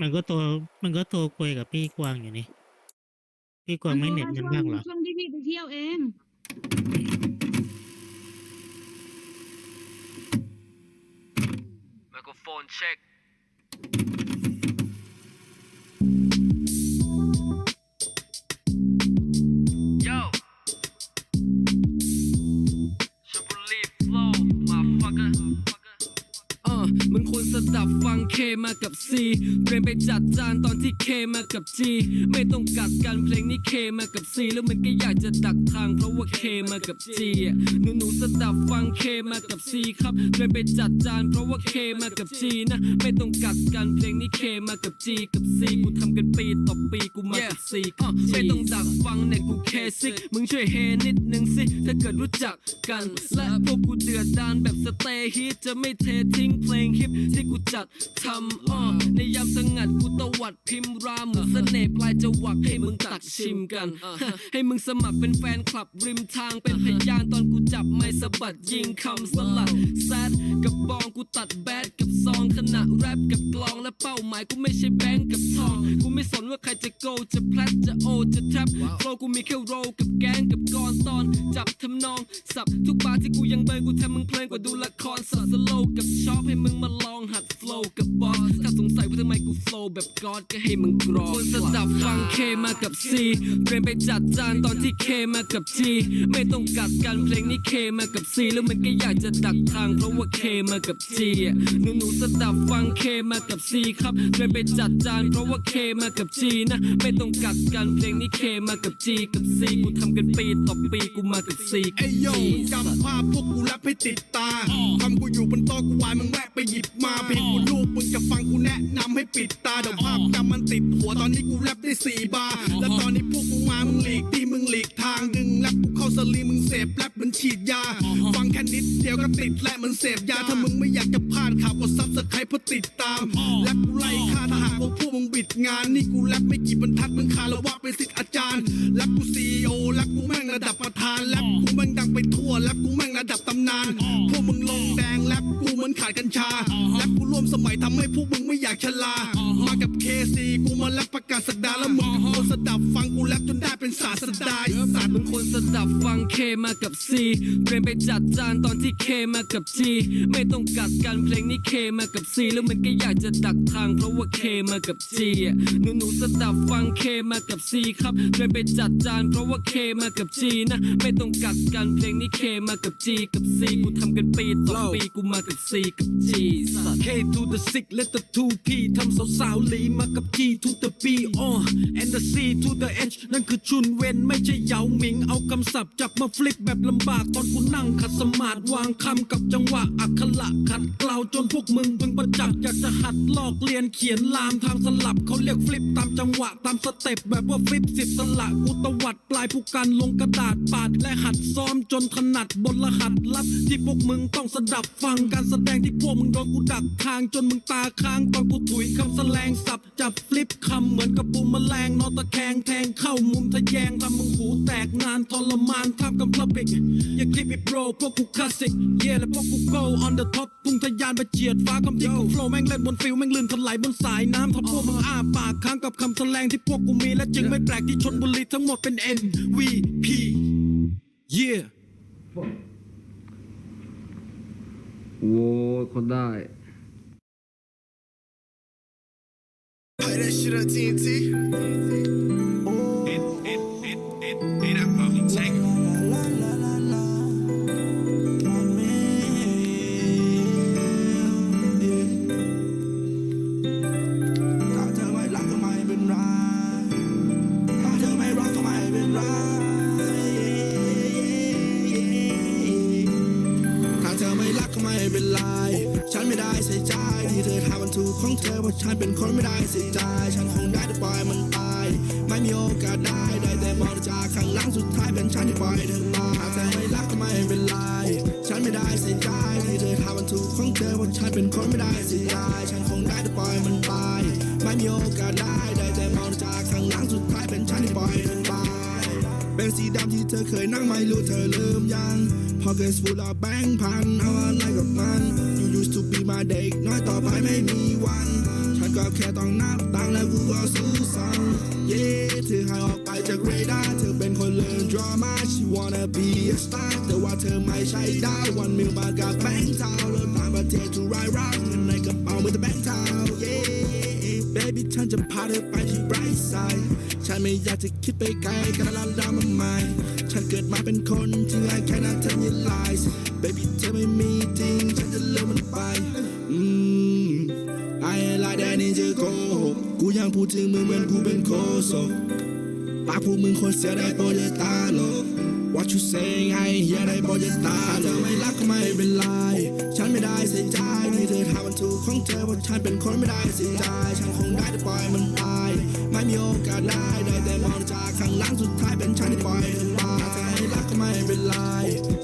มันก็ตัวมันก็ตัวคุยกับพี่กวางอยู่นี่ พี่กวางไม่เหน็บมันบ้างเหรอ ช่วงที่พี่ไปเที่ยวเองไม รสดับฟังเคมากับซีเตรียมไปจัดจานตอนที่เคมากับจีไม่ต้องกัดกันเพลงนี้เคมากับซีแล้วมันก็อยากจะดักทางเพราะว่าเคมากับจีหนูหนูๆสดับฟังเคมากับซีครับเตรียมไปจัดจานเพราะว่าเคมากับจีนะ ไม่ต้องกัดกันเพลงนี้เคมากับจีกับซีกูทำกันปีต่อปีกูมากับซีกับไม่ต้องดักฟังเน็ตกูเคซิกมึงช่วยเฮนิดนึงสิถ้าเกิดรู้จักกัน และพวกกูเดือดดานแบบสเตย์ฮิตจะไม่เททิ้งเพลงฮิปที่กูจัดทำอ้อในยามสงัดกูตวัดพิมพ์รามเหมือนเสน่ห์ปลายจวักให้มึงตักชิมกัน ให้มึงสมัครเป็นแฟนคลับริมทางเป็นพยานตอนกูจับไม้สะบัดยิงคำสลัดแซดกับบองกูตัดแบดกับซองขณะแรปกับกลองและเป้าหมายกูไม่ใช่แบงก์กับทอง กูไม่สนว่าใครจะโกจะแพลตจะโอจะแทบโฟกูมีแค่โรกับแกงกับกอนตอน จับทำนองสับทุกบาร์ที่กูยังเบิร์กูแทำมึงเพลินกว่าดูละครสดสโลกับชอบให้มึงมาลองหัดโแบบกอดก็ให้มึงกรอควรสดับฟังเคมากับซีเตรียมไปจัดจานตอนที่เคมากับจีไม่ต้องกัดกันเพลงนี้เคมากับซีแล้วมันก็อยากจะดักทางเพราะว่าเคมากับจีหนูหนูๆสดับฟังเคมากับซีครับเตรียมไปจัดจานเพราะว่าเคมากับจีนะ ไม่ต้องกัดกันเพลงนี้เคมากับจีกับซีกูทำกันปีต่อปีกูมากับซีกัไอ้บโยจีจำภาพพวกกูแรปให้ติดตาทำกูอยู่บนโต๊ะกูวายมึงแวะไปหยิบมาเพลงกูลูกมึงจะฟังกูแนะนำให้ปิดตาเดี๋ยวภาพจำมันติดหัวตอนนี้กูแรปได้สี่บาร์แล้วตอนนี้พวกกูมามึงหลีกที่มึงหลีกทางดึงแรปกูเข้า สลีมึงเสพแรปเหมันฉีดยา ฟังแค่นิดเดียวก็ติดและมันเสพยา ถ้ามึงไม่อยากจะพลาดข่าวกดซับสไครต์เพื่อติดตามแรปกูไล่ฆ่าถ้าหากว่าพวกมึงบิดงาน นี่กูแรปไม่กี่บรรทัดมึงคารวะเป็นสิทธิ์อาจารย์แรปกูซีโอแรปกูแม่งระดับประธานแรปกูแม่งดังไปทั่วแรปกูแม่งระดับตำนาน พวกมึงลงแดงแรปกูเหมือนขาดกัญชาแรปกูร่วมสมัยทำให้พวกมึงไม่อยากชะลา มากับเคซีกูมาแรปประกาศสักดาแล้วมึงก็ควรสดับฟังกูแรปจนได้เป็นศาสดาไอ้สัตว์มึงคว รสดับฟังเคมากับซีเตรียมไปจัดจานตอนที่เคมากับจีไม่ต้องกัดกันเพลงนี้เคมากับซีแล้วมันก็อยากจะดักทางเพราะว่าเคมากับจีหนูหนูๆสดับฟังเคมากับซีครับเตรียมไปจัดจานเพราะว่าเคมากับจีนะ ไม่ต้องกัดกันเพลงนี้เคมากับจีกับซีกูทำกันปีต่อปีกูมากับซีกับจีสัตว์ K to the six letter 2 P ทำสาวสาวๆหลีมากับ G to the B อ๋อ and the C to the H นั่นคือชุนเวนไม่ใช่เหยาหมิงเอาคำศัพท์จับมาฟลิปแบบลำบากตอนกูนั่งขัดสมาธิวางคำกับจังหวะอักขระขัดเกลาวจนพวกมึงเพิ่งประจักษ์อยากจะหัดลอกเรียนเขียนลามทางสลับเขาเรียกฟลิปตามจังหวะตามสเต็ปแบบว่าฟลิปสิบสละกูตวัดปลายผู้กันลงกระดาษปาดและหัดซ้อมจนถนัดบนรหัสลับที่พวกมึงต้องสดับฟังการแสดงที่พวกมึงโดนกูดักทางจนมึงตาค้างตอนกูถุยคำแสลงสับจับฟลิปคำเหมือนกับปูแมลงนอนตะแคงแทงเข้ามุมทะแยงทำมึงหูแตกนานทรมานท่ามกำพลบิกอย่าคิดไปโปรพวกกูคลาสสิกเย่และพวกกู go on the top พุ่งทะยานไปเฉียดฟ้าคำที่กูโฟล์แม่งเล่นบนฟิลแม่งลื่นถลายบนสายน้ำถ้าพวกมึงอ้าปากค้างกับคำแสลงที่พวกกูมีและจึงไม่แปลกที่ชนบุรีทั้งหมดเป็น MVP yeah โว้ยคนได้ Play that shit on TNT. เป็นไรฉันไม่ได้ใส่ใจที่เธอทำมันถูกของเธอเพราะฉันเป็นคนไม่ได้ใส่ใจ ฉันคงได้แต่ปล่อยมันตาย ไม่มีโอกาสได้ได้แต่มองจากข้างหลังสุดท้ายเป็นฉันที่ปล่อยเธอตายถ้าเธอไม่รักก็ไม่เป็นไรฉันไม่ได้ใส่ใจที่เธอทำมันถูกของเธอเพราะฉันเป็นคนไม่ได้ใส่ใจฉันคงได้แต่ปล่อยมันตาย ไม่มีโอกาสได้ได้แต่มองจากข้างหลังสุดท้ายเป็นฉันที่ปล่อย เป็นสีดำที่เธอเคยนั่งไม่รู้เธอลืมยัง พอเกิดฟูลเอาแบงค์พันเอาอะไรกับมัน You used to be my เด็กน้อยต่อไปไม่มีวัน ฉันก็แค่ต้องนับตังแล้วกูก็สู้สั่งเย้เธอหายออกไปจากเรดาร์เธอเป็นคนเลินดราม่า she wanna be a star แต่ว่าเธอไม่ใช่ดาววันมิวมากับแบงค์เทาแล้วต่างประเทศทุรายรักเงินในกระเป๋ามีแต่แบงค์เทาเย้ baby ฉันจะพาเธอไปที่ bright side ฉันไม่อยากจะคิดไปไกลกันแล้วดาวมาใหม่ฉันเกิดมาเป็นคนที่ง่ายแค่นั้นเธอ realize baby เธอไม่มีจริง ฉันจะเลือกมันไป อืมไอ้ลายแดนนี่จะโกหกกูยังพูดถึงมึงเหมือนกูเป็นโคศกปากพวกมึงคนเสียได้โปรดอย่าตาหลก What you saying ให้เฮียได้โปรดอย่าตาเธอไม่รักก็ไม่เป็นไร ฉันไม่ได้เสียใจที่เธอทำมันถูกของเธอเพราะฉันเป็นคนไม่ได้เสียใจ ฉันคงได้แต่ปล่อยมันตาย ไม่มีโอกาสได้ได้แต่มองจากข้างหลังสุดท้ายเป็นฉันที่ปล่อยเธอตายเธอให้รักก็ไม่เป็นไร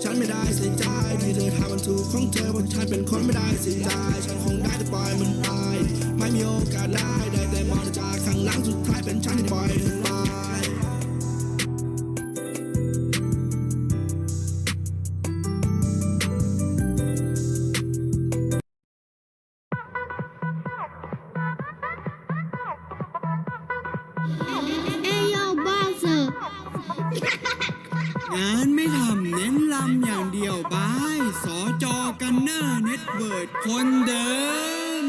ฉันไม่ได้เสียใจที่เธอทำมันถูกของเธอเพราะฉันเป็นคนไม่ได้เสียใจ ฉันคงได้แต่ปล่อยมันตาย ไม่มีโอกาสได้ได้แต่มองจากข้างหลังสุดท้ายเป็นฉันที่ปล่อยเธอตาย งานไม่ทำเน้นลำอย่างเดียวบายสอจอกันเนอร์เน็ตเวิร์ดคนเดิม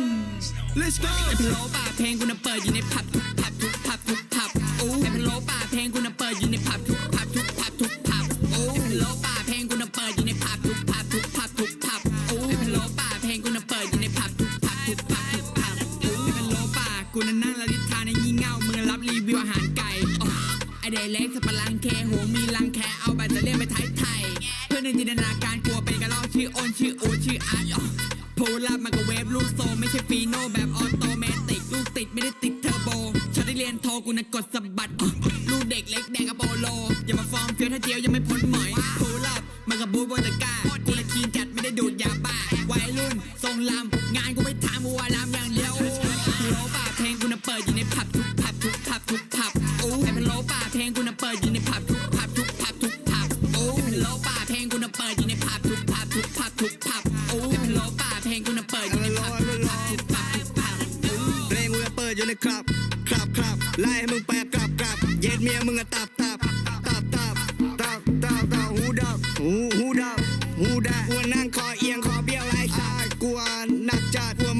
let's go ไอ้พะโล้ป่าเพลงกูน่ะเปิดอยู่ในผับทุกผับทุกผับทุกผับโอ้ไอ้พะโล้ป่าเพลงกูน่ะเปิดอยู่ในผับทุกผับทุกผับทุกผับโอ้ไอ้พะโล้ป่าเพลงกูน่ะเปิดอยู่ในผับทุกผับทุกผับทุกผับโอ้ไอ้พะโล้ป่าเพลงกูน่ะเปิดอยู่ในผับทุกผับทุกผับทุกผับโอ้ไอ้พะโล้ป่ากูน่ะนั่งละลิทาในยี่เง่ามือรับรีวิวอาหารไก่ เดเล็กสปารังเคโหมีรังแคเอาแบตเตอรี่ไปไทยไทย เพื่อนในจินตนาการกลัวเป็นกระรอกชื่อโอนชื่ออูชื่ออาร์ตอ๋อพูลาบมันก็เวฟลูกโซไม่ใช่ฟีโน่แบบออโตเมติกลูกติดไม่ได้ติดเทอร์โบฉันได้เรียนโทกูนะกดสะบัดลูกเด็กเล็กแดงกับโปโลอย่ามาฟอร์มเฟี้ยวถ้าเจียวยังไม่พ้นหมอย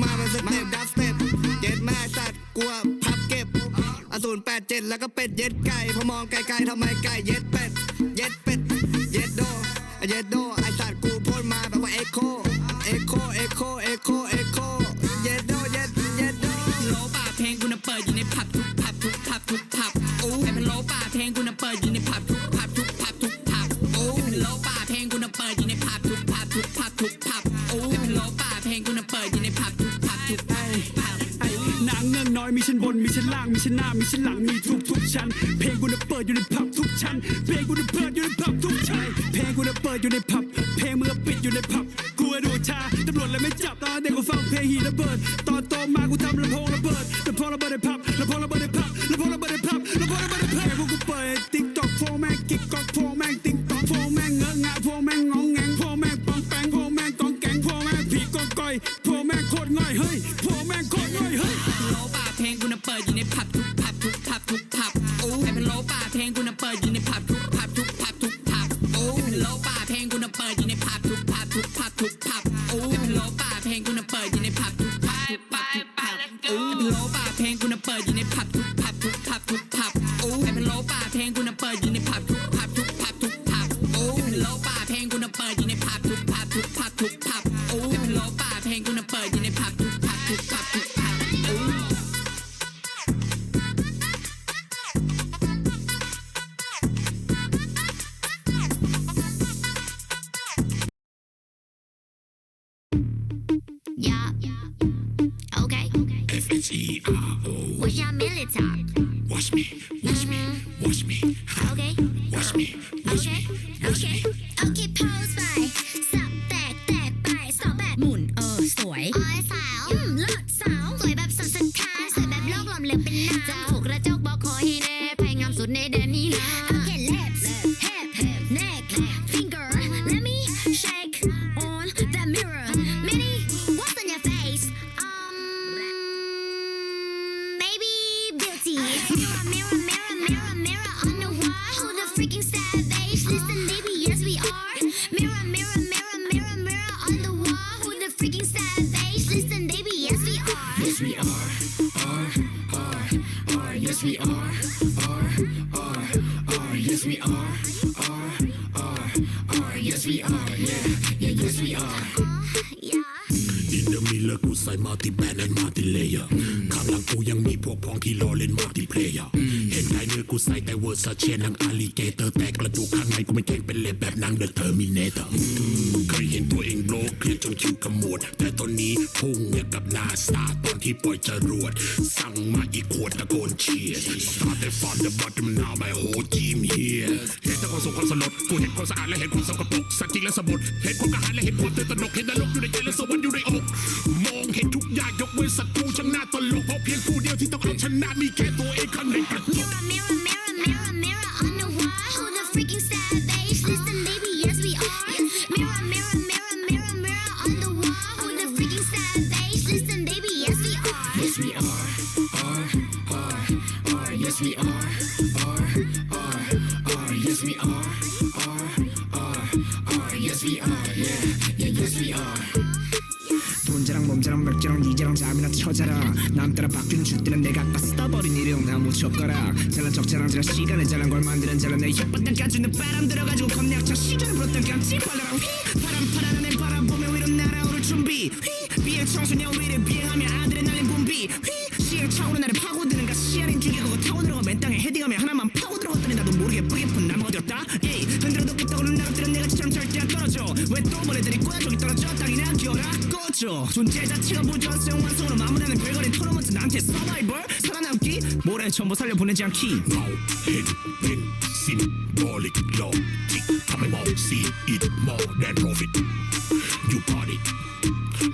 มาเป็นสเต็ปดับสเต็ปเย็ดแม่สัตว์กูพับเก็บอสูรแปดเจ็ดแล้วก็เป็ดเย็ดไก่พอมองไกลๆทำไมไก่เย็ดเป็ด เย็ดเป็ด เย็ดโด เย็ดโดไอสัตว์กูพ่นมาแบบว่าเอ็กโค เอ็กโค เอ็กโค เอ็กโค เอ็กโค เย็ดโด เย็ด เย็ดโดโลป่าเพลงกูน่ะเปิดอยู่ในผับทุกผับทุกผับทุกผับโอ้ไอ้พะโลป่าเพลงกูน่ะเปิดอยู่ในผับทุกผับทุกผับทุกผับโอ้ไอ้พะโลป่าเพลงกูน่ะเปิดอยู่ในผับทุกผับทุกผับทุกผับโอ้ไอ้พะโลป่าเพลงกูน่ะเปิดอยู่ในผับทุก ทุกไอนางเงือกน้อยมีชั้นบนมีชั้นล่างมีชั้นหน้ามีชั้นหลังมีทุกทุกชั้น เพลงกูน่ะเปิดอยู่ในผับทุกชั้น เพลงกูน่ะเปิดอยู่ในผับทุกชั้นเพลงกูน่ะเปิดอยู่ในผับ เพลงมึงอปิดอยู่ในผับกูอะดูชาตำรวจเลยไม่จับตอนเด็กกูฟังเพลงหีระเบิด ตอนโตมากูทำลำโพงระเบิดลำโพงระเบิดในผับลำโพงระเบิดในผับลำโพงระเบิดในผับลำโพงระเบิดในผับพวกกูเปิดติ๊กตอกโฟแม่งกิ๊กกอกโฟแม่งติ๊กตอกโฟแม่งเงอะงะโฟแม่งงองแงงโฟแม่งปองแปงโฟแม่งกองแกงโฟแม่งผีกองก้อยโฟ เฮ้ย Mirror, mirror, mirror, mirror, mirror on the wall. Who the freaking savage? Listen, baby, yes we are. Yes we are. Are, are, are. Yes we are. Are, are, are. Yes we are. Are, are, are. Yes we are. Yeah, yeah. Yes we are. Uh, yeah. อินเดอร์มิลเลอร์กูใส่มัลติแบนด์และมัลติเลเยอร์ข้างหลังกูยังมีพวกพ้องที่รอเล่นมัลติเพลเยอร์ กูใส่แต่เวอร์ซาเชนนังอาลิเกเตอร์แต่กระดูกข้างในกูไม่เก่งเป็นเล็บแบบนังเดอะเทอร์มินเนเตอร์เคยเห็นตัวเองโลกเครียดจนคิวขมวดแต่ตอนนี้พุ่งเนี่ยกับนาซาตอนที่ปล่อยจรวด สั่งมาอีกขวดตะโกนเชียร์ Started from the bottom now my whole team here เห็นแต่ความสุขความสลดกูเห็นความสะอาดและเห็นความสกปรกสักจริงและสมบูรณ์เห็นความกระหายและเห็นความตื่นตระหนกเห็นนรกอยู่ในใจและสวรรค์อยู่ในอกมองเห็นทุกอย่างยกเว้นศัตรูช่างหน่าตลกเพราะเพียงผู้เดียวที่ต้องเอาชนะมีแค่ตัวเองข้างในกระจก freaking savage? Listen, baby, yes we are. Mirror, mirror, mirror, mirror, mirror on the wall. Who the freaking savage? Listen, baby, yes we are. Yes we are, are, are, are, yes we are, are, are, are, yes we are, are, are, are, yes we are, yeah, yeah, yes we are. 돈자랑 몸자랑 맥자랑 니자랑 잠이나 쳐자라 남 따라 바뀌는 슛들은 내가 아까 써버린 일용 나무 젓가락 잘난 척자랑 제가 시간을 잘난 걸 만드는 잘난 내 혓바닥 까주는 바람 들어가지고 겁내쳐 시간을 불었던 깜찍 발랄한 휘! 바람 파란 하늘 바라보며 위로 날아오를 준비. 휘! 비행 청소년 위를 비행하며 아드레날린 분비. 휘! 시행 차오르 나를 파고드는가 시야린 죽이고 타고 들어가 맨 땅에 헤딩하며 하나만 파고 들어갔더니 나도 모르게 뿌리뿐 남 어디였다. 에이 흔들어도 끄떡오는 나름대로 내가 지처럼 절대 안 떨어져. 왜또 보내들이 꼬야 저기 떨어져? 땅이나 기어라 꺼져 존재 자체가 무전성 완성으로 마무리하는 별거린 토너먼트 나한테 서바이벌 전부 살려 보내지 않기 헤드뱅 심볼릭 로직 탑의 멋이 it more than profit You got it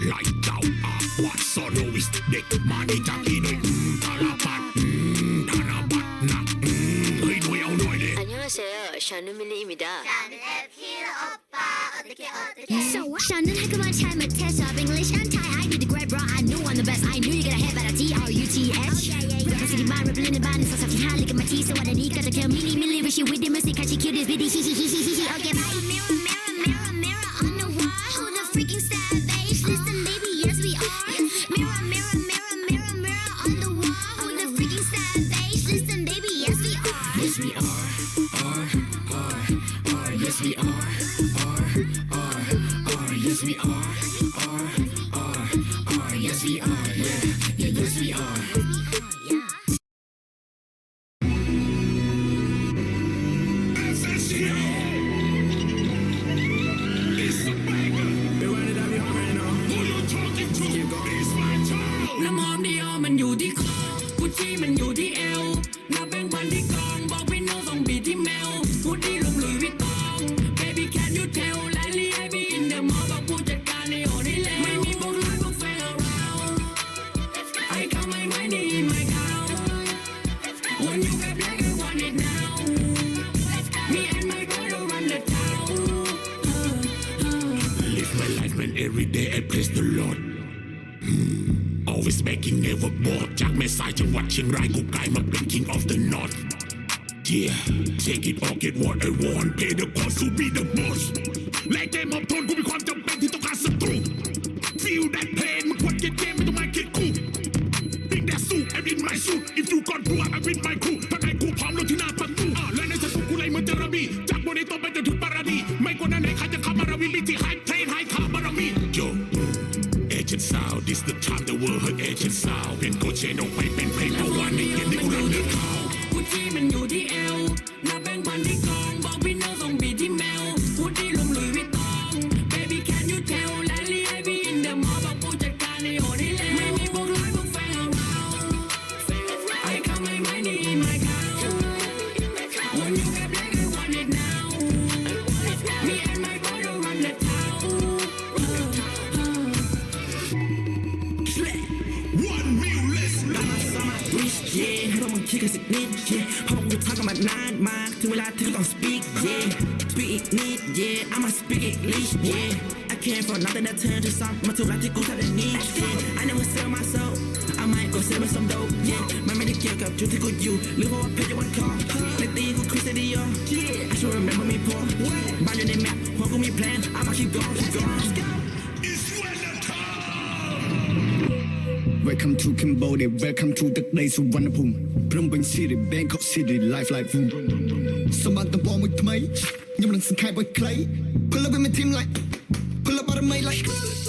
Like thou are what so no is the money 자기 너의 음 달라밭 음 달라밭 나음의 노예 오너이네 안녕하세요 샤누미니입니다 나는 애필 오빠 어떻게 어떻게 So what? 샤는 한국말 잘 못해서 English 안 타 bro. I knew I'm the best. I knew you got a head by the T R U T H. Rapper city mind, rapping in the band, so something high, look at my teeth. So what I need, got to kill me, milli, wish you with the music, cause she cute as bitty, he he he he he he. Okay, bye. I praise the Lord mm. Always making never bored จากแม่สายจังหวัดเชียงรายกูกลายมาเป็น king of the north Yeah take it or get what I want pay the cost to be the boss และเกมอบทนกูมีความจำเป็นที่ต้องการศัตรู Feel that pain มึงควรเก็บเกมไม่ต้องมาคิดคู่ Big that suit I'm in my suit if you got blue I'm with my crew ถ้าไงกูพร้อมลงที่หน้าประตูและในสตูกูเลยเหมือนเจอระบีจากบนในตัวไปจนถึงปาราดี ไม่กว่านั้นไหนใครจะขับมาราวิลิที่ไฮ Sound this the time the world heard Agent Sound เป็นโกเชนออกไปเป็นเพลงเมื่อวานในเกมที่กูเริ่มเดินเข้ากุชชี่มันอยู่ที่เอวนับแบงค์พันที่กองบอกพี่น้อง นิด yeah. ห้องกูทักกับมันนานมากถึงเวลาที่กูต้อง speak yeah. Speak อีกนิด yeah. I'ma speak English yeah. I came for nothing that turned to something มาถูกรักที่กูทำได้นี้ yeah. I never sell my soul I might go sell me some dope yeah. มันไม่ได้เกี่ยวกับจุดที่กูอยู่หรือเพราะว่าเพจจะวันคอในตีกูคริสเตีย yeah. I should remember me poor. บ้านอยู่ในแมพหัวกูมีแพลน I'ma keep going keep going. Welcome to Cambodia, welcome to the place of Wonderboom. ព្រំពេញ City Bangkok City Life like boom សូមបានតំបងមួយថ្មីខ្ញុំនឹងសង្ខេបឲ្យខ្លី Pull up with my team like Pull up out of my like